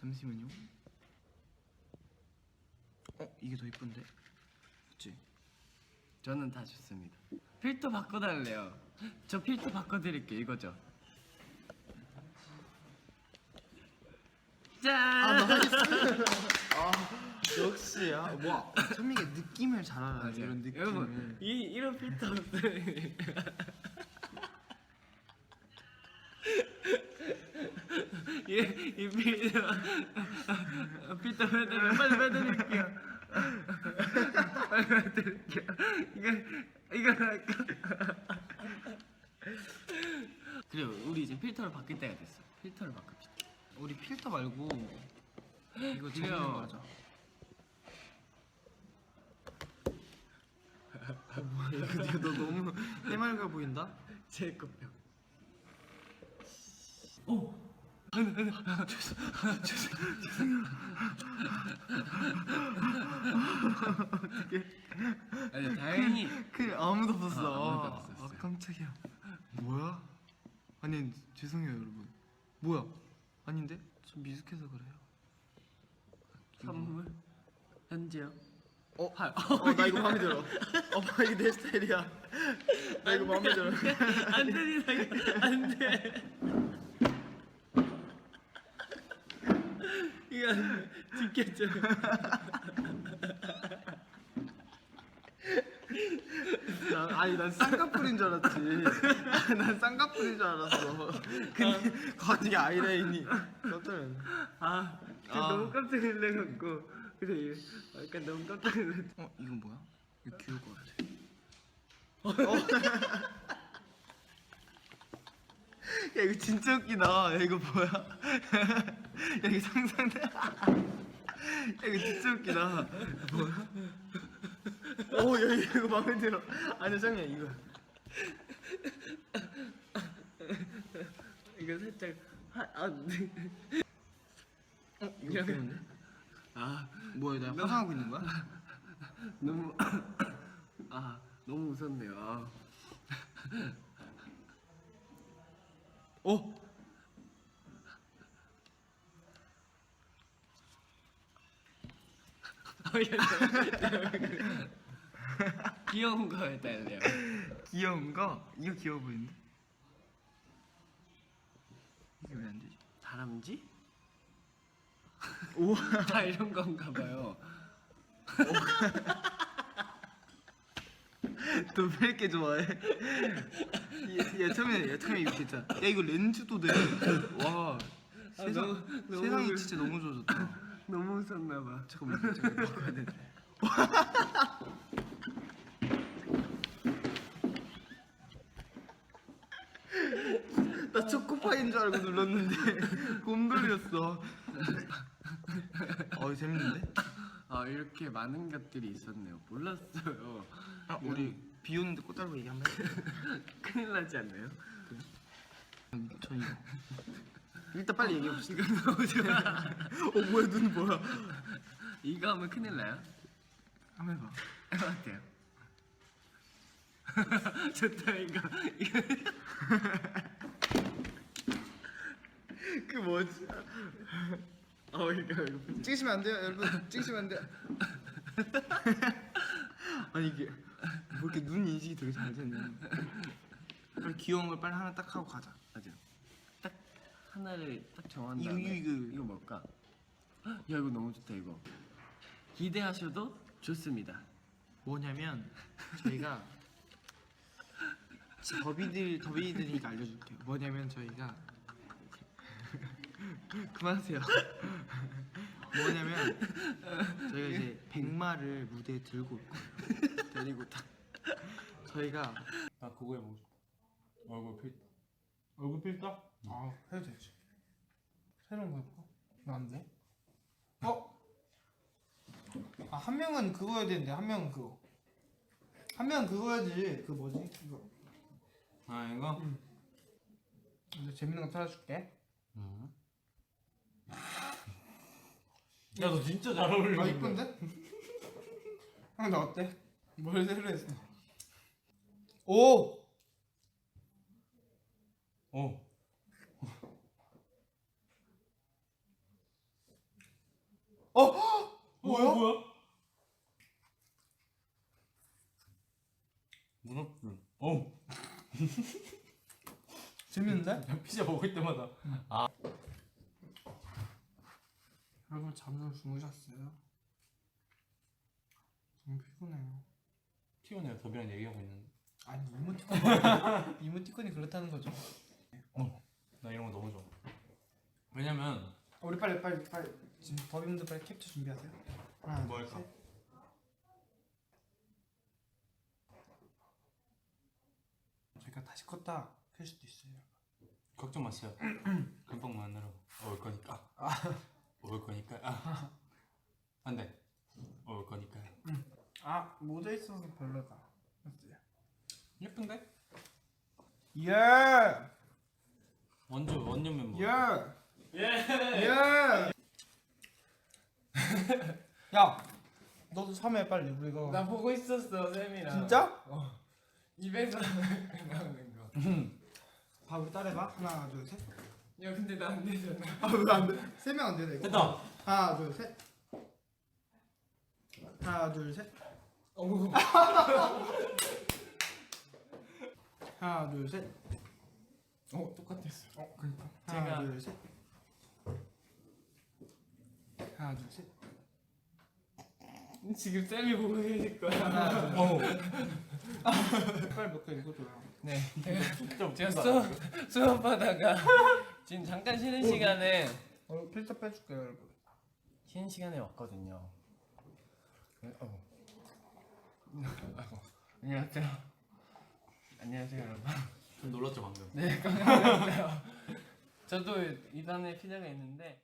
잠시만요. 어 이게 더 이쁜데? 그치? 저는 다 좋습니다. 필터 바꿔달래요. 저 필터 바꿔드릴게요. 이거죠. 짠! 역시 아 뭐야 선미가 느낌을 잘 알아 맞아요. 이런 느낌을. 여러분 이 이런 필터 필터 필터 빼드릴게요. 빨리 빼드릴게요. 빨리 빼드릴게요. 이거 이거 할까? 그래요. 우리 이제 필터를 바뀔 때가 됐어. 필터를 바꿉시다. 우리 필터 말고 이거 그래요. 거 하자. 이거 너 너무 해맑아 보인다. 제 거요. 아니 다행히 그 아무도 없었어. 아, 아무도 없었어요. 아, 깜짝이야. 뭐야? 아니 죄송해요 여러분. 뭐야? 아닌데? 좀 미숙해서 그래요. 선물 현지요. 어? 하- 어, 나 이거 마음에 들어. 어, 이게 내 스타일이야. 나 이거 마음에 들어. 안 이거 안 돼. 돼. 지켰죠. 나, 아니 난 쌍꺼풀인 줄 알았지. 난 쌍꺼풀인 줄 알았어. 근데 갑자기 아이라인이 깜짝 놀랐네. 아, 저 아. 너무 깜짝 놀래갖고 그래 약간 너무 깜짝 놀랐. 어 이건 뭐야? 이거 귀여울 것 같아. 야 이거 진짜 웃기다. 야 이거 뭐야? 야 이거 상상돼. 야 이거 진짜 웃기다. 뭐야? 오, 야 이거 마음에 들어. 아니 정이야 이거. 이거 살짝 아, 네. 어 이거 웃기는데? 아 뭐야 나 화장하고 있는 거야? 너무 아 너무 웃었네요. 아. 어? 귀여운 거 해달래요. 귀여운 거? 이거 귀여워 보이는데? 이게 왜 안 되지? 다람쥐? 오. 다 이런 건가 봐요. 너 왜 이렇게 좋아해? 처음에 얘 처음에 이거 괜찮아. 야 이거 렌즈도 돼. 와. 세상 너무- 너무 세상이 그- 진짜 너무 좋아졌다. 너무 웃었나 봐. 잠깐만 이거 잠깐 바꿔야 돼. 나 초코파이인 줄 알고 눌렀는데 곰돌이였어. 어 재밌는데? 아 이렇게 많은 것들이 있었네요. 몰랐어요. 아 우리 비 오는데 꽃다리고 얘기 한번 해. 큰일 나지 않나요? 저 이거. 일단 빨리 얘기해 봅시다. 어 뭐야 눈 뭐야? 이거 하면 큰일 나요? 한번 해봐. 어때요? 좋다 이거. 이거 그 뭐지? 어 이거 이거. 찍으시면 안 돼요, 여러분. 찍으시면 안 돼요. 아니 이게 뭐 이렇게 눈 인식이 되게 잘 되네. 빨리 귀여운 걸 빨리 하나 딱 하고 가자. 맞아. 딱 하나를 딱 정한 이거, 다음에 이거, 이거. 이거 뭘까? 헉, 야 이거 너무 좋다 이거. 기대하셔도 좋습니다. 뭐냐면 저희가 더비들 더비들이니까 알려줄게요. 뭐냐면 저희가 그만하세요. 뭐냐면 저희가 이제 백마를 무대에 들고 올 거예요. 데리고 딱 저희가 나 그거 해보고 싶어. 얼굴 필터. 얼굴 필터? 아 해도 되지 새로운 거 해볼까? 나안 돼? 어? 아 한 명은 그거 해야 되는데 한 명은 그거 한 명은 그거 해야지 그 뭐지? 그거 아 이거? 이제 재밌는 거 찾아줄게 야너 진짜 잘 어울리는 아 이쁜데? 형 나 어때? 뭘 새로 했어? 오! 어. 뭐야? 뭐야? 문어풀. 어. 재밌는데? 피자 먹을 때마다. 여러분 잠좀 주무셨어요? 너무 피곤해요. 피곤해요. 더비랑 얘기하고 있는데. 아니 이모티콘 이모티콘이 그렇다는 거죠. 나 이런 거 너무 좋아. 왜냐면 우리 빨리 빨리 빨리 지금 더비분들 빨리 캡처 준비하세요. 하나, 뭐 둘, 할까? 셋. 저희가 다시 컸다 켤 수도 있어요. 걱정 마세요. 금방 만나러 올 거니까. 올 거니까. 아. 안 돼. 올 거니까. 아 모자 있어서 별로다. 예쁜데? 예! 원조 원년 멤버. 예! 예! 야! 너도 3회 빨리 우리 이거 나 보고 있었어 쌤이랑. 진짜? 입에서 나오는 거. 봐 우리 따라해봐 하나 둘 셋 야 근데 나 안 되잖아. 아왜 안 돼? 세 명 안 되네 이거 됐다. 하나 둘 셋 하나 둘 셋 어머. 하나 둘 셋 어 똑같았어. 어 그니까 제가- 하나 둘셋 하나 둘 셋 지금 쌤이 보고 계실 거야. 하나 둘셋 빨리 몇개 읽어줘요 네. 제가 제가 수업 수업하다가 지금 잠깐 쉬는 시간에 어 필터 빼줄게요 여러분 쉬는 시간에 왔거든요. 어. 안녕하세요. 안녕하세요 여러분. 좀 놀랐죠 방금. 네 깜짝 놀랐어요. 저도 이단에 피자가 있는데